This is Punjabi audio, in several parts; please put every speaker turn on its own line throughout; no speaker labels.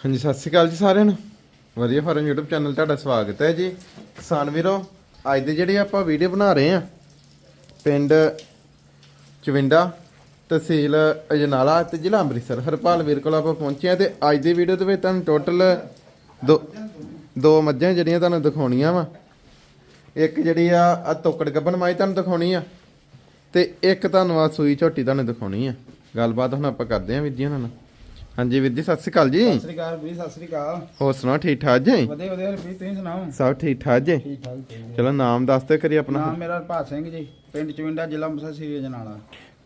ਹਾਂਜੀ, ਸਤਿ ਸ਼੍ਰੀ ਅਕਾਲ ਜੀ ਸਾਰਿਆਂ ਨੂੰ। ਵਧੀਆ ਫਾਰਮ YouTube ਚੈਨਲ ਤੁਹਾਡਾ ਸਵਾਗਤ ਹੈ ਜੀ। ਕਿਸਾਨ ਵੀਰੋ, ਅੱਜ ਦੇ ਜਿਹੜੇ ਆਪਾਂ ਵੀਡੀਓ ਬਣਾ ਰਹੇ ਆ ਪਿੰਡ ਚਵਿੰਡਾ ਤਹਿਸੀਲ ਅਜਨਾਲਾ ਤੇ ਜ਼ਿਲ੍ਹਾ ਅੰਮ੍ਰਿਤਸਰ। ਹਰਪਾਲ ਵੀਰ ਕੋਲ ਆਪਾਂ ਪਹੁੰਚੇ ਆ ਤੇ ਅੱਜ ਦੀ ਵੀਡੀਓ ਦੇ ਵਿੱਚ ਤੁਹਾਨੂੰ ਟੋਟਲ ਦੋ ਦੋ ਮੱਝਾਂ ਜਿਹੜੀਆਂ ਤੁਹਾਨੂੰ ਦਿਖਾਉਣੀਆਂ ਵਾ। ਇੱਕ ਜਿਹੜੀ ਆ ਆ ਤੋਕੜ ਗੱਬਨ ਮਾਈ ਤੁਹਾਨੂੰ ਦਿਖਾਉਣੀ ਆ ਤੇ ਇੱਕ ਤੁਹਾਨੂੰ ਆ ਸੂਈ ਝੋਟੀ ਤੁਹਾਨੂੰ ਦਿਖਾਉਣੀ ਆ। ਗੱਲਬਾਤ ਹੁਣ ਆਪਾਂ ਕਰਦੇ ਆ ਵੀਰ ਜੀ ਉਹਨਾਂ ਨਾਲ। ਹਾਂਜੀ ਵੀਰ ਜੀ ਸਤਿ ਸ਼੍ਰੀ ਅਕਾਲ ਜੀ।
ਸਤਿ ਸ੍ਰੀ ਅਕਾਲ ਵੀ ਸਤਿ ਸ੍ਰੀ ਅਕਾਲ।
ਹੋਰ ਸੁਣਾਓ ਠੀਕ ਠਾਕ ਜੀ?
ਵਧੀਆ ਵਧੀਆ ਰਫੀ ਤੁਸੀਂ ਸੁਣਾਓ?
ਸਭ ਠੀਕ ਠਾਕ ਜੀ।
ਠੀਕ ਠਾਕ ਜੀ।
ਚਲੋ ਨਾਮ ਦੱਸਦੇ ਕਰੀ ਆਪਣਾ।
ਨਾਮ ਮੇਰਾ ਹਰਪਾਲ ਸਿੰਘ ਜੀ ਪਿੰਡ ਚਵਿੰਡਾ ਜ਼ਿਲ੍ਹਾ ਅੰਮ੍ਰਿਤਸਰ ਸ੍ਰੀ ਜਨਾਲਾ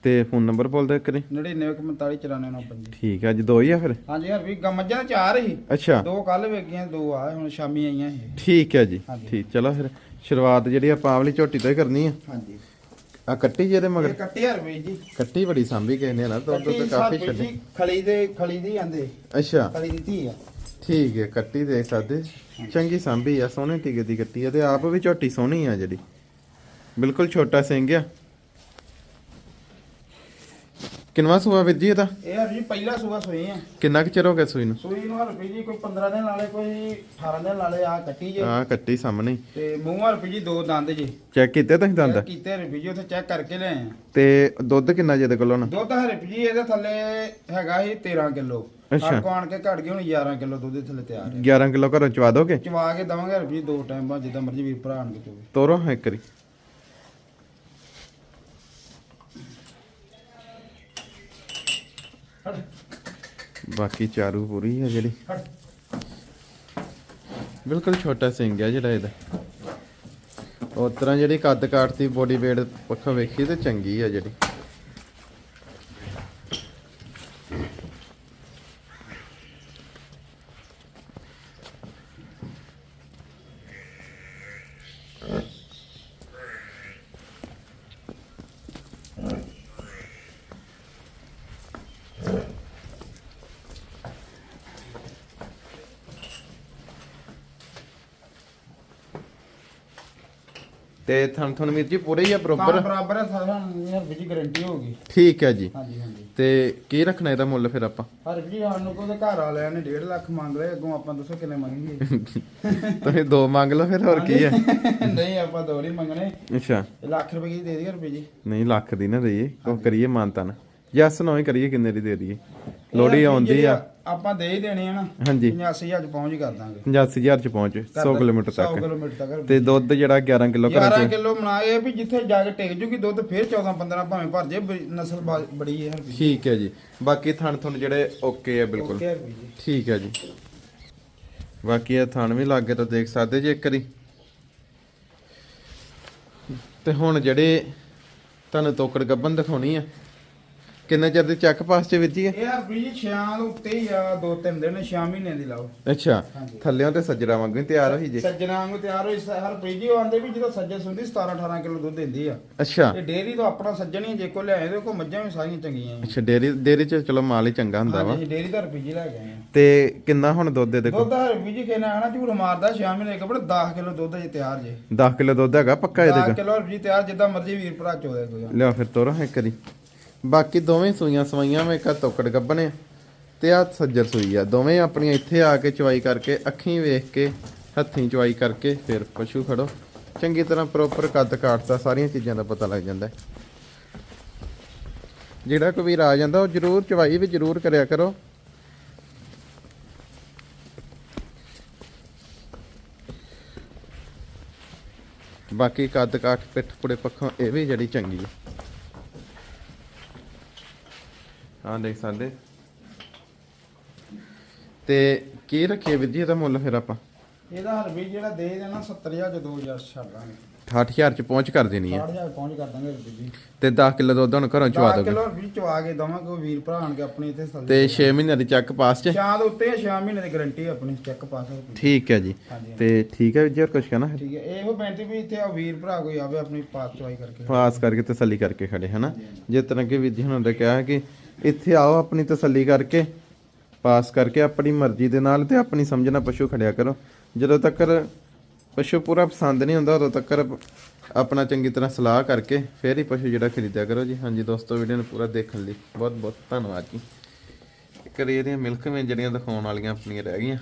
ਤੇ ਫੋਨ ਨੰਬਰ ਬੋਲਦੇ ਕਰੀ
99459495
ਠੀਕ ਆ ਜੀ ਦੋ ਹੀ ਆ ਫਿਰ?
ਹਾਂਜੀ ਹਰਵੀ ਮੱਝਾਂ ਚਾਰ ਹੀ।
ਅੱਛਾ।
ਦੋ ਕੱਲ ਵੇਗੀਆਂ ਦੋ ਆ ਹੁਣ ਸ਼ਾਮੀ ਆਈਆਂ ਇਹ।
ਠੀਕ ਹੈ ਜੀ। ਠੀਕ ਚਲੋ ਫਿਰ। ਸ਼ੁਰੂਆਤ ਜਿਹੜੀ ਆਪਾਂ ਆਵਲੀ ਝੋਟੀ ਤੋਂ ਹੀ ਕਰਨੀ ਆ।
ਹਾਂਜੀ।
ਆ ਕੱਟੀ ਜਿਹਦੇ
ਇਹ
ਮਗਰ
ਕੱਟੀ ਹਰਵੀ ਜੀ।
ਕੱਟੀ ਬੜੀ ਸਾਂਭੀ ਕਿਸੇ ਨੇ ਨਾ ਦੁੱਧ
ਕੱਟੀ
ਤਾਂ ਕਾਫੀ
ਹਰਵੀ
ਛੱਡੇ।
ਜੀ ਖਲੀ ਦੇ ਖਲੀ ਦੀ ਆਂਦੇ।
ਅੱਛਾ।
ਖਲੀ ਦੀ ਧੀ ਆ।
ਠੀਕ ਹੈ ਕੱਟੀ ਦੇਖ ਸਕਦੇ ਚੰਗੀ ਸਾਂਭੀ ਆ ਸੋਹਣੇ ਟਿਕੇ ਦੀ ਕੱਟੀ ਆ ਤੇ ਆਪ ਵੀ ਝੋਟੀ ਸੋਹਣੀ ਆ ਜਿਹੜੀ। ਬਿਲਕੁਲ ਛੋਟਾ ਸਿੰਘ ਆ। ਕਿੰਨਵਾ ਸੂਆ ਵੀਰ ਜੀ ਇਹਦਾ?
ਇਹ ਹਰਵੀ ਪਹਿਲਾ ਸੂਆ ਸੋਈ ਆ।
ਕਿੰਨਾ ਕੁ ਚਿਰ ਹੋ ਗਿਆ ਸੂਈ ਨੂੰ?
ਸੂਈ ਨੂੰ ਹਰਵੀ ਜੀ ਕੋਈ 15 ਦਿਨ ਲਾਲੇ ਕੋਈ 18 ਦਿਨ ਲਾਲੇ ਆ ਕੱਟੀ ਜੇ।
ਆ ਕੱਟੀ ਸਾਹਮਣੇ।
ਤੇ ਮੂੰਹ ਹਰਵੀ ਜੀ ਦੋ ਦੰਦ ਜੀ।
ਚੈੱਕ ਕੀਤੇ ਤੁਸੀਂ ਦੰਦ?
ਚੈੱਕ ਕੀਤੇ ਹਰਵੀ ਜੀ ਉੱਥੇ ਚੈੱਕ ਕਰਕੇ ਲਿਆਏ ਆ।
ਤੇ ਦੁੱਧ ਕਿੰਨਾ ਜਿਹਦੇ ਕੋਲ ਹੁਣ?
ਦੁੱਧ ਹਰਿਪ ਜੀ ਇਹਦੇ ਥੱਲੇ ਹੈਗਾ ਸੀ 13 ਕਿਲੋ।
ਅੱਛਾ।
ਆਣ ਕੇ ਘਟ ਗਈ ਹੁਣ 11 ਕਿਲੋ ਦੁੱਧ ਦੇ ਥੱਲੇ ਤਿਆਰ ਹੈ
11 ਕਿਲੋ ਘਰੋਂ ਚਵਾ ਦੋਗੇ?
ਚਵਾ ਕੇ ਦਵਾਂਗੇ ਹਰਿਪ ਜੀ ਦੋ ਟਾਈਮ ਬਾਅਦ ਜਿੱਦਾਂ ਮਰਜ਼ੀ ਵੀਰ ਭਰਾ ਆਣ ਕੇ ਚੋਵੇ।
ਤੋਰੋ ਹਾਂ ਇੱਕ ਵਾਰੀ। ਬਾਕੀ ਚਾਰੂ ਪੂਰੀ ਆ ਜਿਹੜੀ। ਬਿਲਕੁਲ ਛੋਟਾ ਸਿੰਘ ਆ ਜਿਹੜਾ ਇਹਦਾ। ਉਸ ਤਰ੍ਹਾਂ ਜਿਹੜੀ ਕੱਦ ਕਾਠ ਦੀ ਬੋਡੀ weight ਪੱਖੋਂ ਵੇਖੀ ਤੇ ਚੰਗੀ ਆ ਜਿਹੜੀ। ਤੇ ਥਣ ਥਣ ਵੀਰ ਜੀ ਪੂਰੇ ਹੀ ਆ ਬਰੋਬਰ?
ਬਰਾਬਰ ਹੈ ਸਾਰਾ ਹਰਿਪ ਜੀ ਗਾਰੰਟੀ ਹੋਗੀ
ਠੀਕ ਹੈ ਜੀ।
ਹਾਂਜੀ ਹਾਂਜੀ।
ਤੇ ਕੀ ਰੱਖਣਾ ਇਹਦਾ ਮੁੱਲ ਫਿਰ ਆਪਾਂ?
ਹਰਿਪ ਜੀ ਸਾਨੂੰ ਕੋਲ ਘਰ ਵਾਲਿਆਂ ਨੇ 1.5 ਲੱਖ ਮੰਗ ਲਏ ਅੱਗੋਂ ਆਪਾਂ ਦੱਸੋ ਕਿੰਨੇ ਮੰਗੀਏ
ਤੁਸੀਂ ਦੋ ਮੰਗ ਲਓ ਫਿਰ ਹੋਰ ਕੀ ਹੈ
ਨਹੀਂ ਆਪਾਂ ਦੋ ਨਹੀਂ ਮੰਗਣੇ।
ਅੱਛਾ।
ਲੱਖ ਰੁਪਏ ਦੀ ਦੇ ਦਈਏ ਹਰਿਪ ਜੀ?
ਨਹੀਂ ਲੱਖ ਦੀ ਨਾ ਦਈਏ ਕੋ ਕਰੀਏ ਮਾਨਤਾ ਨਾ ਜੱਸ ਨਾ ਹੀ ਕਰੀਏ ਕਿੰਨੇ ਦੀ ਦੇ ਦਈਏ? ਲੋੜੀ ਆਉਂਦੀ ਆ।
ਆਪਾਂ ਦੇ ਹੀ ਦੇਣੇ ਆ ਨਾ
ਹਾਂਜੀ।
85000 ਚ ਪਹੁੰਚ ਕਰ ਦਾਂਗੇ।
85000 ਚ ਪਹੁੰਚ 100 ਕਿਲੋਮੀਟਰ
100
ਤੱਕ।
ਕਿਲੋਮੀਟਰ ਤੱਕ
ਤੇ ਦੁੱਧ ਜਿਹੜਾ 11 ਕਿਲੋ
11
ਕਰਾਂ
ਕਿਲੋ ਬਣਾ ਇਹ ਵੀ ਜਿੱਥੇ ਜਾ ਕੇ ਟਿਕ ਜੂਗੀ ਦੁੱਧ ਫੇਰ 14 15 ਭਾਵੇਂ ਭਰ ਜੇ ਨਸਲ ਬੜੀ ਹੈ।
ਠੀਕ ਹੈ ਜੀ। ਬਾਕੀ ਥਣ ਥਣ ਜਿਹੜੇ ਓਕੇ ਆ ਬਿਲਕੁਲ। ਠੀਕ ਹੈ ਜੀ। ਬਾਕੀ ਇਹ ਥਣ ਵੀ ਲੱਗੇ ਤਾਂ ਦੇਖ ਸਕਦੇ ਜੇ ਇੱਕ ਵਾਰੀ। ਤੇ ਹੁਣ ਜਿਹੜੇ ਤੁਹਾਨੂੰ ਤੋਕੜ ਗੱਬਨ ਦਿਖਾਉਣੀ ਆ ਕਿੰਨੇ ਚਿਰ ਦੀ ਚੱਕ ਪਾਸ ਚ ਵਿੱਚ ਹੀ
ਇਹ ਹਰਪ੍ਰੀਤ ਜੀ ਛਿਆਂ ਦੇ ਉੱਤੇ ਹੀ ਆ ਦੋ ਤਿੰਨ ਦਿਨ 6 ਮਹੀਨੇ ਦੀ ਲਾਓ।
ਅੱਛਾ
ਹਾਂਜੀ।
ਥੱਲਿਆਂ ਤੇ ਸੱਜਰਾ ਵਾਂਗੂ ਹੀ ਤਿਆਰ ਹੋਈ ਜੇ।
ਸੱਜਣਾ ਵਾਂਗੂ ਤਿਆਰ ਹੋਈ ਸ- ਹਰਪ੍ਰੀਤ ਜੀ ਉਹ ਆਂਦੇ ਵੀ ਜਦੋਂ ਸੱਜਣ ਸੁੰਦੀ 17 18 ਕਿਲੋ ਦੁੱਧ ਦਿੰਦੀ ਆ।
ਅੱਛਾ।
ਇਹ ਡੇਅਰੀ ਤੋਂ ਆਪਣਾ ਸੱਜਣ ਹੀ ਜੇ ਕੋ ਲਿਆਏ ਤੇ ਕੋ ਮੱਝਾਂ ਵੀ ਸਾਰੀਆਂ ਚੰਗੀਆਂ ਆ
ਅੱਛਾ ਡੇਰੀ ਡੇਰੀ ਚ ਚਲੋ ਮਾਲ ਹੀ ਚੰਗਾ ਹੁੰਦਾ ਵਾ।
ਹਾਂਜੀ ਡੇਅਰੀ ਦਾ ਹਰਪ੍ਰੀਤ ਜੀ ਲੈ ਕੇ ਆਏ ਆ।
ਤੇ ਕਿੰਨਾ ਹੁਣ ਦੁੱਧ ਦੇ ਦੇਖੋ
ਦੁੱਧ ਹਰਪ੍ਰੀਤ ਜੀ ਕਹਿੰਦਾ ਆਣਾ ਝੂਠ ਮਾਰਦਾ 6 ਮਹੀਨੇ ਕਬੜ 10 ਕਿਲੋ ਦੁੱਧ ਜੇ ਤਿਆਰ ਜੇ।
10 ਕਿਲੋ ਦੁੱਧ ਹੈਗਾ ਪੱਕਾ ਇਹਦੇ
10
ਕੋਲ?
ਕਿਲੋ ਹਰਪ੍ਰੀਤ ਤਿਆਰ ਜਿੱਦਾਂ ਮਰਜ਼ੀ ਵੀਰ ਭਰਾ ਚੋਦੇ ਕੋਈ
ਲਿਆ ਫਿਰ ਤੋਰੋ ਇੱਕ ਵਾਰੀ। ਬਾਕੀ ਦੋਵੇਂ ਸੂਈਆਂ ਸਵਾਈਆਂ ਮੈਂ ਇੱਕ ਆਹ ਤੋਕੜ ਗੱਬਣੇ ਤੇ ਆ ਸੱਜਰ ਸੂਈ ਆ। ਦੋਵੇਂ ਆਪਣੀਆਂ ਇੱਥੇ ਆ ਕੇ ਚਵਾਈ ਕਰਕੇ, ਅੱਖੀਂ ਵੇਖ ਕੇ, ਹੱਥੀਂ ਚਵਾਈ ਕਰਕੇ ਫਿਰ ਪਸ਼ੂ ਖੜੋ। ਚੰਗੀ ਤਰ੍ਹਾਂ ਪ੍ਰੋਪਰ ਕੱਦ ਕਾਠ ਦਾ ਸਾਰੀਆਂ ਚੀਜ਼ਾਂ ਦਾ ਪਤਾ ਲੱਗ ਜਾਂਦਾ। ਜਿਹੜਾ ਕੋਈ ਵੀਰ ਆ ਜਾਂਦਾ, ਉਹ ਜ਼ਰੂਰ ਚਵਾਈ ਵੀ ਜ਼ਰੂਰ ਕਰਿਆ ਕਰੋ। ਬਾਕੀ ਕੱਦ ਕਾਠ ਪਿੱਠ ਪੁੜੇ ਪੱਖੋਂ ਇਹ ਵੀ ਜਿਹੜੀ ਚੰਗੀ ਹੈ ਹਾਂ ਦੇਖ ਸਕਦੇ। ਤੇ ਕੀ ਰੱਖੀਏ ਵੀਰ ਜੀ ਇਹਦਾ ਮੁੱਲ ਫਿਰ ਆਪਾਂ?
ਇਹਦਾ ਹਰਪ੍ਰੀਤ ਜਿਹੜਾ ਦੇ ਦੇਣਾ 70000 ਚ 2000 ਛੱਡ ਦਾਂਗੇ।
68000 ਚ ਪਹੁੰਚ ਕਰ ਦੇਣੀ ਹੈ।
60000 ਪਹੁੰਚ ਕਰ ਦਾਂਗੇ ਜੀ।
ਤੇ 10 ਕਿਲੋ ਦੁੱਧ ਹੁਣ ਘਰੋਂ ਚਵਾ
10
ਦੋਗੇ?
ਕਿਲੋ ਹਰਪ੍ਰੀਤ ਚਵਾ ਕੇ ਦਵਾਂਗੇ ਕੋਈ ਵੀਰ ਭਰਾ ਆਣ ਕੇ ਆਪਣੀ ਇੱਥੇ ਸੱਲ
ਤੇ 6 ਮਹੀਨਿਆਂ ਦੀ ਚੱਕ ਪਾਸ ਚ?
ਛਾਂ ਦੇ ਉੱਤੇ 6 ਮਹੀਨੇ ਦੀ ਗਾਰੰਟੀ ਆਪਣੀ ਚੈੱਕ ਪਾਸ
ਠੀਕ ਹੈ ਜੀ। ਤੇ ਠੀਕ ਹੈ ਵੀਰ ਜੀ ਹੋਰ ਕੁਝ ਕਹਿਣਾ?
ਠੀਕ ਹੈ ਇਹੋ ਬੇਨਤੀ ਵੀ ਇੱਥੇ ਆ ਵੀਰ ਭਰਾ ਕੋਈ ਆਵੇ ਆਪਣੀ ਪਾਸ ਚਵਾਈ ਕਰਕੇ।
ਪਾਸ ਕਰਕੇ ਤਸੱਲੀ ਕਰਕੇ ਖੜੇ ਹਨਾ? ਜਿਸ ਤਰ੍ਹਾਂ ਕਿ ਵੀਰ ਜੀ ਹੁਣਾਂ ਨੇ ਕਿਹਾ ਹੈ ਕਿ ਇੱਥੇ ਆਓ ਆਪਣੀ ਤਸੱਲੀ ਕਰਕੇ, ਪਾਸ ਕਰਕੇ ਆਪਣੀ ਮਰਜ਼ੀ ਦੇ ਨਾਲ ਤੇ ਆਪਣੀ ਸਮਝ ਨਾਲ ਪਸ਼ੂ ਖੜਿਆ ਕਰੋ। ਜਦੋਂ ਤੱਕ ਪਸ਼ੂ ਪੂਰਾ ਪਸੰਦ ਨਹੀਂ ਹੁੰਦਾ, ਉਦੋਂ ਤੱਕ ਆਪਣਾ ਚੰਗੀ ਤਰ੍ਹਾਂ ਸਲਾਹ ਕਰਕੇ ਫਿਰ ਹੀ ਪਸ਼ੂ ਜਿਹੜਾ ਖਰੀਦਿਆ ਕਰੋ ਜੀ। ਹਾਂਜੀ ਦੋਸਤੋ, ਵੀਡੀਓ ਨੂੰ ਪੂਰਾ ਦੇਖਣ ਲਈ ਬਹੁਤ ਬਹੁਤ ਧੰਨਵਾਦ ਜੀ। ਕਰੀ ਇਹਦੀਆਂ ਮਿਲਕ ਮੇਂ ਜਿਹੜੀਆਂ ਦਿਖਾਉਣ ਵਾਲੀਆਂ ਆਪਣੀਆਂ ਰਹਿ ਗਈਆਂ।